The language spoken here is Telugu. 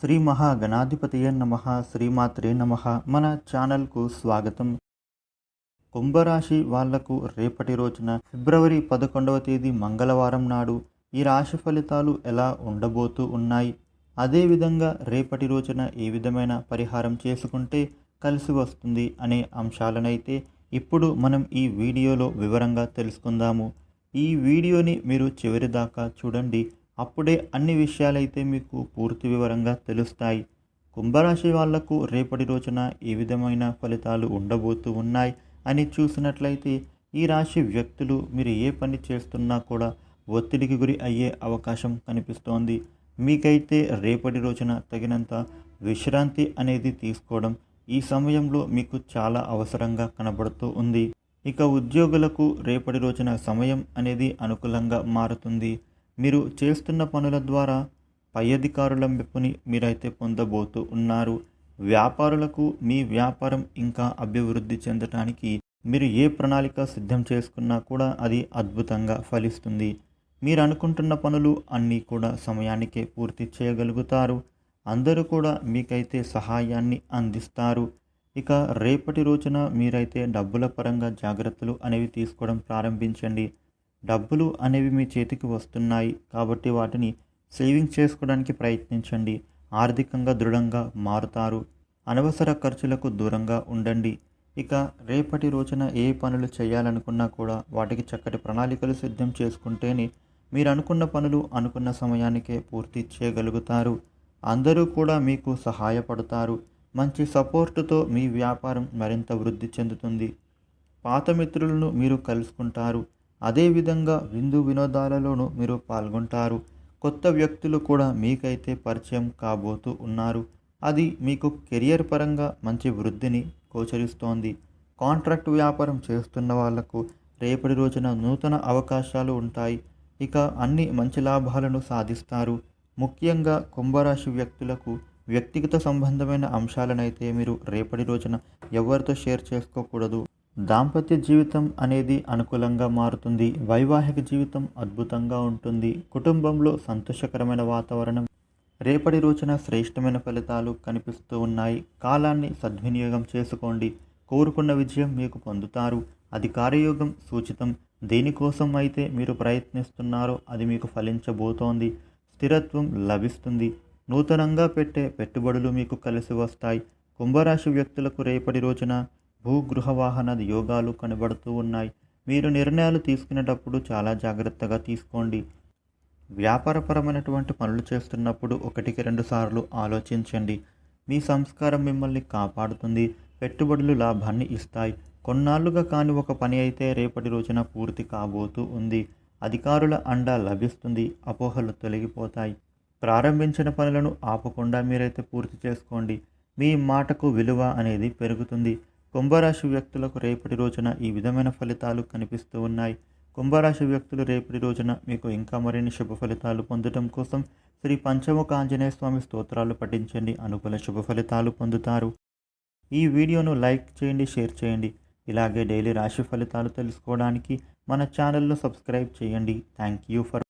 శ్రీ మహాగణాధిపతియ నమ శ్రీమాత్రే నమ. మన ఛానల్కు స్వాగతం. కుంభరాశి వాళ్ళకు రేపటి రోజున ఫిబ్రవరి పదకొండవ తేదీ మంగళవారం నాడు ఈ రాశి ఫలితాలు ఎలా ఉండబోతూ ఉన్నాయి? అదేవిధంగా రేపటి రోజున ఏ విధమైన పరిహారం చేసుకుంటే కలిసి వస్తుంది అనే అంశాలనైతే ఇప్పుడు మనం ఈ వీడియోలో వివరంగా తెలుసుకుందాము. ఈ వీడియోని మీరు చివరి దాకా చూడండి. అప్పుడే అన్ని విషయాలైతే మీకు పూర్తి వివరంగా తెలుస్తాయి. కుంభరాశి వాళ్ళకు రేపటి రోజున ఏ విధమైన ఫలితాలు ఉండబోతూ ఉన్నాయి అని చూసినట్లయితే ఈ రాశి వ్యక్తులు మీరు ఏ పని చేస్తున్నా కూడా ఒత్తిడికి గురి అయ్యే అవకాశం కనిపిస్తోంది. మీకైతే రేపటి రోజున తగినంత విశ్రాంతి అనేది తీసుకోవడం ఈ సమయంలో మీకు చాలా అవసరంగా కనబడుతూ ఉంది. ఇక ఉద్యోగులకు రేపటి రోజున సమయం అనేది అనుకూలంగా మారుతుంది. మీరు చేస్తున్న పనుల ద్వారా పై అధికారుల మెప్పుని మీరైతే పొందబోతూ ఉన్నారు. వ్యాపారులకు మీ వ్యాపారం ఇంకా అభివృద్ధి చెందటానికి మీరు ఏ ప్రణాళిక సిద్ధం చేసుకున్నా కూడా అది అద్భుతంగా ఫలిస్తుంది. మీరు అనుకుంటున్న పనులు అన్నీ కూడా సమయానికే పూర్తి చేయగలుగుతారు. అందరూ కూడా మీకైతే సహాయాన్ని అందిస్తారు. ఇక రేపటి రోజున మీరైతే డబ్బుల పరంగా జాగ్రత్తలు అనేవి తీసుకోవడం ప్రారంభించండి. డబ్బులు అనేవి మీ చేతికి వస్తున్నాయి కాబట్టి వాటిని సేవింగ్ చేసుకోవడానికి ప్రయత్నించండి. ఆర్థికంగా దృఢంగా మారుతారు. అనవసర ఖర్చులకు దూరంగా ఉండండి. ఇక రేపటి రోజున ఏ పనులు చేయాలనుకున్నా కూడా వాటికి చక్కటి ప్రణాళికలు సిద్ధం చేసుకుంటేనే మీరు అనుకున్న పనులు అనుకున్న సమయానికే పూర్తి చేయగలుగుతారు. అందరూ కూడా మీకు సహాయపడతారు. మంచి సపోర్టుతో మీ వ్యాపారం మరింత వృద్ధి చెందుతుంది. పాత మిత్రులను మీరు కలుసుకుంటారు. అదేవిధంగా విందు వినోదాలలోనూ మీరు పాల్గొంటారు. కొత్త వ్యక్తులు కూడా మీకైతే పరిచయం కాబోతూ ఉన్నారు. అది మీకు కెరియర్ పరంగా మంచి వృద్ధిని గోచరిస్తోంది. కాంట్రాక్ట్ వ్యాపారం చేస్తున్న వాళ్ళకు రేపటి రోజున నూతన అవకాశాలు ఉంటాయి. ఇక అన్ని మంచి లాభాలను సాధిస్తారు. ముఖ్యంగా కుంభరాశి వ్యక్తులకు వ్యక్తిగత సంబంధమైన అంశాలనైతే మీరు రేపటి రోజున ఎవరితో షేర్ చేసుకోకూడదు. దాంపత్య జీవితం అనేది అనుకూలంగా మారుతుంది. వైవాహిక జీవితం అద్భుతంగా ఉంటుంది. కుటుంబంలో సంతోషకరమైన వాతావరణం రేపటి రోజున శ్రేష్టమైన ఫలితాలు కనిపిస్తూ ఉన్నాయి. కాలాన్ని సద్వినియోగం చేసుకోండి. కోరుకున్న విజయం మీకు పొందుతారు. అది కార్యయోగం సూచితం. దేనికోసం అయితే మీరు ప్రయత్నిస్తున్నారో అది మీకు ఫలించబోతోంది. స్థిరత్వం లభిస్తుంది. నూతనంగా పెట్టే పెట్టుబడులు మీకు కలిసి వస్తాయి. కుంభరాశి వ్యక్తులకు రేపటి రోజున భూగృహవాహన యోగాలు కనబడుతూ ఉన్నాయి. మీరు నిర్ణయాలు తీసుకునేటప్పుడు చాలా జాగ్రత్తగా తీసుకోండి. వ్యాపారపరమైనటువంటి పనులు చేస్తున్నప్పుడు ఒకటికి రెండు సార్లు ఆలోచించండి. మీ సంస్కారం మిమ్మల్ని కాపాడుతుంది. పెట్టుబడులు లాభాన్ని ఇస్తాయి. కొన్నాళ్ళుగా కాని ఒక పని అయితే రేపటి రోజున పూర్తి కాబోతూ ఉంది. అధికారుల అండ లభిస్తుంది. అపోహలు తొలగిపోతాయి. ప్రారంభించిన పనులను ఆపకుండా మీరైతే పూర్తి చేసుకోండి. మీ మాటకు విలువ అనేది పెరుగుతుంది. కుంభరాశి వ్యక్తులకు రేపటి రోజున ఈ విధమైన ఫలితాలు కనిపిస్తూ ఉన్నాయి. కుంభరాశి వ్యక్తులు రేపటి రోజున మీకు ఇంకా మరిన్ని శుభ ఫలితాలు పొందడం కోసం శ్రీ పంచముఖ ఆంజనేయ స్వామి స్తోత్రాలు పఠించండి. అనుకూల శుభ ఫలితాలు పొందుతారు. ఈ వీడియోను లైక్ చేయండి షేర్ చేయండి. ఇలాగే డైలీ రాశి ఫలితాలు తెలుసుకోవడానికి మన ఛానల్ను సబ్స్క్రైబ్ చేయండి. Thank you for